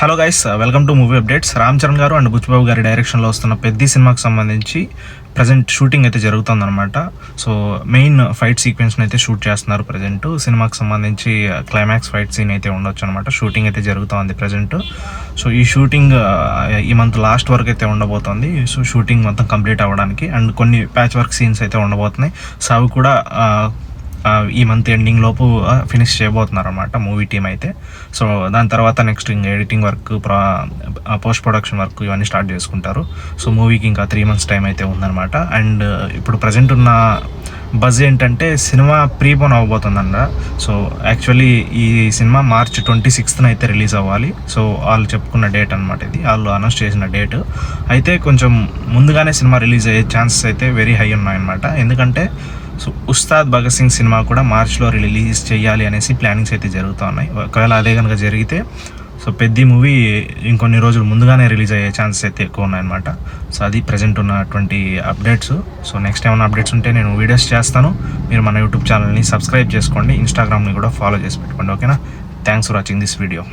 Hello guys welcome to movie updates Ram Charan గారు and Buchibabu గారి డైరెక్షన్లో వస్తున్న పెద్ద సినిమాకి సంబంధించి ప్రజెంట్ షూటింగ్ అయితే జరుగుతుందన్నమాట. సో మెయిన్ ఫైట్ సీక్వెన్స్ని అయితే షూట్ చేస్తున్నారు ప్రజెంట్ సినిమాకి సంబంధించి క్లైమాక్స్ ఫైట్ సీన్ అయితే ఉండొచ్చు అనమాట షూటింగ్ అయితే జరుగుతోంది ప్రజెంట్ సో ఈ షూటింగ్ uh, ఈ మంత్ లాస్ట్ వరకు అయితే ఉండబోతోంది. సో షూటింగ్ మొత్తం కంప్లీట్ అవ్వడానికి అండ్ కొన్ని ప్యాచ్ వర్క్ సీన్స్ అయితే ఉండబోతున్నాయి. సో అవి కూడా uh, ఈ మంత్ ఎండింగ్ లోపు ఫినిష్ చేయబోతున్నారు అనమాట మూవీ టీం అయితే. సో దాని తర్వాత నెక్స్ట్ ఇంకా editing work post production work ఇవన్నీ స్టార్ట్ చేసుకుంటారు. సో మూవీకి ఇంకా త్రీ మంత్స్ టైం అయితే ఉందన్నమాట. అండ్ ఇప్పుడు ప్రజెంట్ ఉన్న బజ్ ఏంటంటే సినిమా ప్రీపోన్ అవ్వబోతుందంట సో యాక్చువల్లీ ఈ సినిమా మార్చ్ ట్వంటీ సిక్స్త్న అయితే రిలీజ్ అవ్వాలి. సో వాళ్ళు చెప్పుకున్న డేట్ అనమాట ఇది. వాళ్ళు అనౌన్స్ చేసిన డేట్ అయితే కొంచెం ముందుగానే సినిమా రిలీజ్ అయ్యే ఛాన్సెస్ అయితే వెరీ హై ఉన్నాయన్నమాట. ఎందుకంటే సో ఉస్తాద్ భగత్ సింగ్ సినిమా కూడా మార్చ్లో రిలీజ్ చేయాలి అనేసి ప్లానింగ్స్ అయితే జరుగుతూ ఉన్నాయి. ఒకవేళ అదే కనుక జరిగితే సో పెద్ద మూవీ ఇంకొన్ని రోజులు ముందుగానే రిలీజ్ అయ్యే ఛాన్సెస్ అయితే ఎక్కువ ఉన్నాయన్నమాట. సో అది ప్రజెంట్ ఉన్నటువంటి అప్డేట్స్ సో నెక్స్ట్ ఏమైనా అప్డేట్స్ ఉంటే నేను వీడియోస్ చేస్తాను. మీరు మన యూట్యూబ్ ఛానల్ని సబ్స్క్రైబ్ చేసుకోండి. ఇన్స్టాగ్రామ్ని కూడా ఫాలో చేసి పెట్టుకోండి. ఓకేనా thanks for watching this video